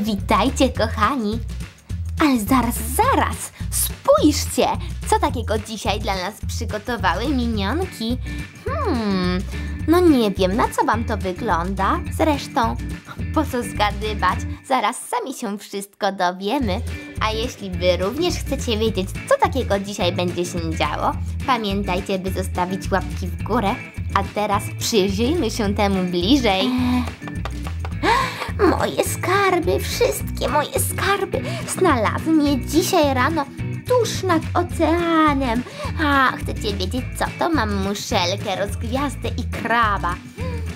Witajcie, kochani. Ale zaraz, zaraz, spójrzcie, co takiego dzisiaj dla nas przygotowały minionki. Hmm, no nie wiem, na co wam to wygląda. Zresztą, po co zgadywać, zaraz sami się wszystko dowiemy. A jeśli wy również chcecie wiedzieć, co takiego dzisiaj będzie się działo, pamiętajcie, by zostawić łapki w górę. A teraz przyjrzyjmy się temu bliżej. Moje skarby, wszystkie moje skarby znalazłem je dzisiaj rano tuż nad oceanem. A, chcecie wiedzieć co to? Mam muszelkę, rozgwiazdę i kraba.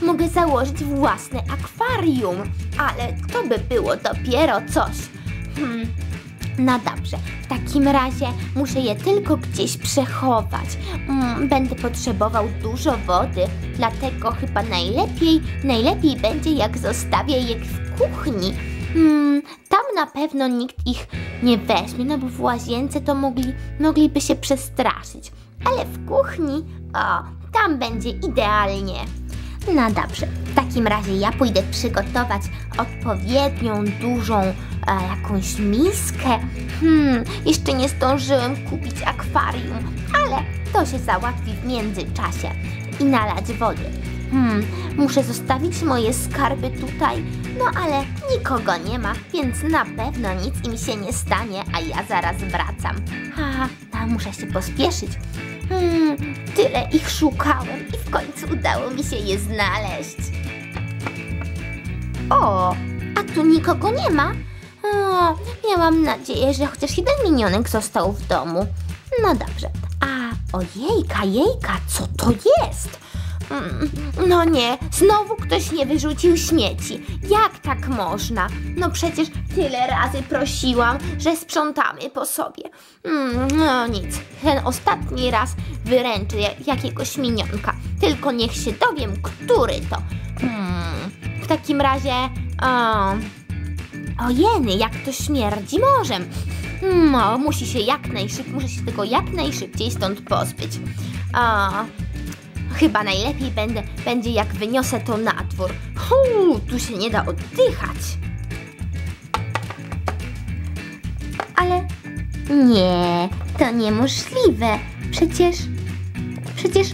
Mogę założyć własne akwarium, ale to by było dopiero coś. Hmm. No dobrze, w takim razie muszę je tylko gdzieś przechować. Mm, będę potrzebował dużo wody, dlatego chyba najlepiej, najlepiej będzie jak zostawię je w kuchni. Mm, tam na pewno nikt ich nie weźmie, no bo w łazience to mogli, mogliby się przestraszyć. Ale w kuchni, o, tam będzie idealnie. No dobrze, w takim razie ja pójdę przygotować odpowiednią dużą e, jakąś miskę. Hmm, jeszcze nie zdążyłem kupić akwarium, ale to się załatwi w międzyczasie. I nalać wody. Hmm, muszę zostawić moje skarby tutaj, no ale nikogo nie ma, więc na pewno nic im się nie stanie, a ja zaraz wracam. Ha, muszę się pospieszyć. Hmm, tyle ich szukałem i w końcu udało mi się je znaleźć. O, a tu nikogo nie ma? O, miałam nadzieję, że chociaż jeden minionek został w domu. No dobrze. A, ojejka, jejka, co to jest? Mm, No nie, znowu ktoś nie wyrzucił śmieci. Jak tak można? No przecież tyle razy prosiłam, że sprzątamy po sobie. Mm, No nic, ten ostatni raz wyręczę ja- jakiegoś minionka. Tylko niech się dowiem, który to. Hmm, w takim razie... o jak to śmierdzi morzem. No, musi się jak najszybciej, muszę się tego jak najszybciej stąd pozbyć. A, chyba najlepiej będę, będzie jak wyniosę to na dwór. Huu, tu się nie da oddychać. Ale nie, to niemożliwe. Przecież, przecież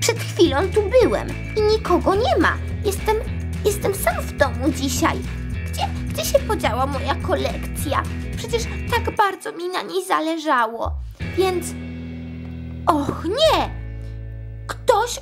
przed chwilą tu byłem i nikogo nie ma. Jestem, jestem sam w domu dzisiaj. Gdzie, się podziała moja kolekcja? Przecież tak bardzo mi na niej zależało. Więc, och nie! Ktoś,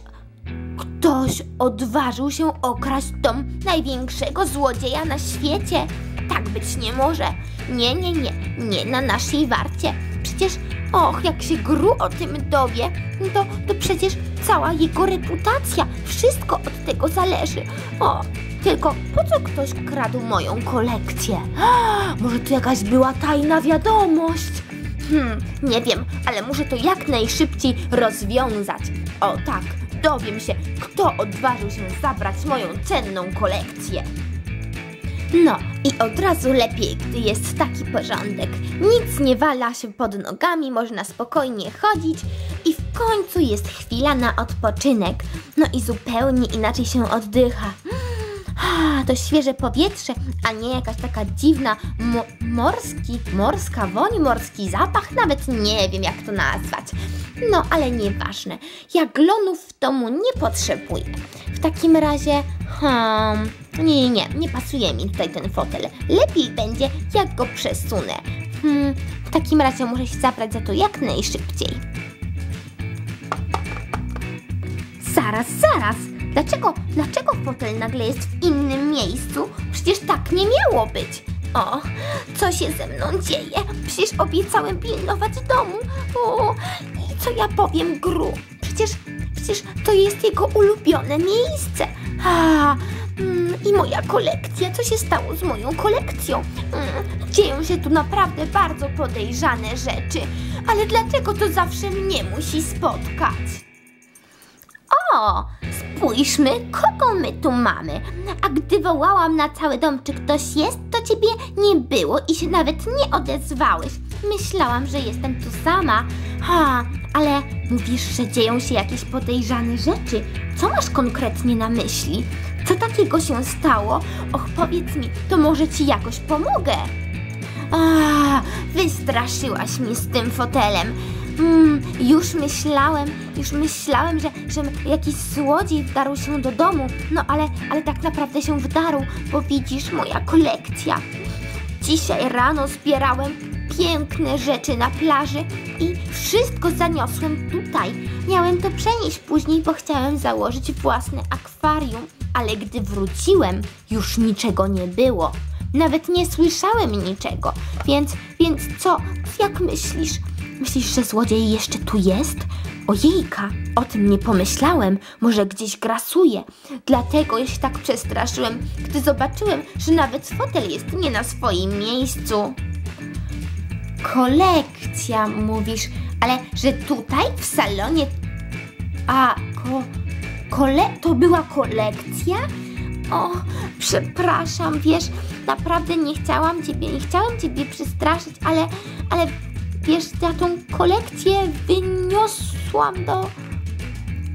ktoś odważył się okraść dom największego złodzieja na świecie. Tak być nie może. Nie, nie, nie, nie na naszej warcie. Przecież, och, jak się Gru o tym dowie, no to, to przecież cała jego reputacja, wszystko od tego zależy. O, tylko po co ktoś kradł moją kolekcję? Może to jakaś była tajna wiadomość? Hmm, nie wiem, ale muszę to jak najszybciej rozwiązać. O tak, dowiem się, kto odważył się zabrać moją cenną kolekcję. No i od razu lepiej, gdy jest taki porządek. Nic nie wala się pod nogami, można spokojnie chodzić i w końcu jest chwila na odpoczynek. No i zupełnie inaczej się oddycha. To świeże powietrze, a nie jakaś taka dziwna mo morski, morska woń, morski zapach, nawet nie wiem jak to nazwać. No, ale nieważne. Ja glonów w domu nie potrzebuję. W takim razie, hmm, nie, nie, nie, nie pasuje mi tutaj ten fotel. Lepiej będzie, jak go przesunę. Hmm, w takim razie muszę się zabrać za to jak najszybciej. Zaraz, zaraz! Dlaczego, dlaczego fotel nagle jest w innym miejscu? Przecież tak nie miało być. O, co się ze mną dzieje? Przecież obiecałem pilnować domu. O, i co ja powiem Gru? Przecież, przecież to jest jego ulubione miejsce. A, mm, i moja kolekcja. Co się stało z moją kolekcją? Mm, dzieją się tu naprawdę bardzo podejrzane rzeczy. Ale dlaczego to zawsze mnie musi spotkać? O, spójrzmy, kogo my tu mamy. A gdy wołałam na cały dom, czy ktoś jest, to ciebie nie było i się nawet nie odezwałeś. Myślałam, że jestem tu sama. Ha, ale mówisz, że dzieją się jakieś podejrzane rzeczy. Co masz konkretnie na myśli? Co takiego się stało? Och, powiedz mi, to może ci jakoś pomogę. A, wystraszyłaś mnie z tym fotelem. Mm, już myślałem, już myślałem, że, że jakiś złodziej wdarł się do domu. No ale, ale tak naprawdę się wdarł, bo widzisz, moja kolekcja. Dzisiaj rano zbierałem piękne rzeczy na plaży i wszystko zaniosłem tutaj. Miałem to przenieść później, bo chciałem założyć własne akwarium, ale gdy wróciłem, już niczego nie było. Nawet nie słyszałem niczego, więc, więc co? Jak myślisz? Myślisz, że złodziej jeszcze tu jest? Ojejka, o tym nie pomyślałem. Może gdzieś grasuje. Dlatego ja się tak przestraszyłem, gdy zobaczyłem, że nawet fotel jest nie na swoim miejscu. Kolekcja, mówisz, ale że tutaj w salonie. A, ko. Kole. To była kolekcja? O, przepraszam, wiesz, naprawdę nie chciałam ciebie, nie chciałam ciebie przestraszyć, ale, ale wiesz, ja tą kolekcję wyniosłam do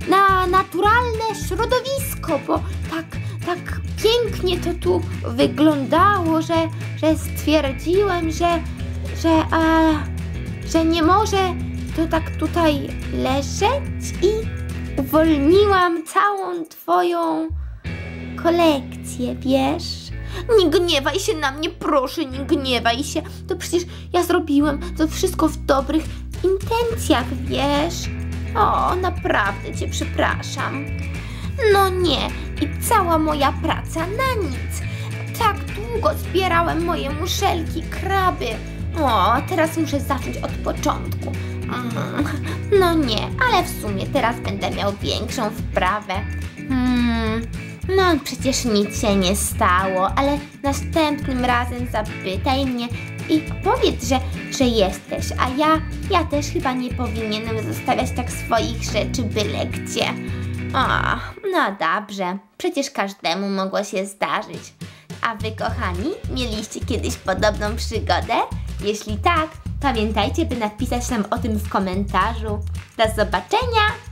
na naturalne środowisko, bo tak, tak pięknie to tu wyglądało, że, że stwierdziłem, że, że, a, że nie może to tak tutaj leżeć i uwolniłam całą twoją kolekcję, wiesz? Nie gniewaj się na mnie, proszę, nie gniewaj się. To przecież ja zrobiłem to wszystko w dobrych intencjach, wiesz? O, naprawdę cię przepraszam. No nie, i cała moja praca na nic. Tak długo zbierałem moje muszelki, kraby. O, teraz muszę zacząć od początku. Mm, no nie, ale w sumie teraz będę miał większą wprawę. Hmm, no przecież nic się nie stało, ale następnym razem zapytaj mnie i powiedz, że, że jesteś, a ja, ja też chyba nie powinienem zostawiać tak swoich rzeczy byle gdzie. O, no dobrze, przecież każdemu mogło się zdarzyć. A wy, kochani, mieliście kiedyś podobną przygodę? Jeśli tak, pamiętajcie, by napisać nam o tym w komentarzu. Do zobaczenia!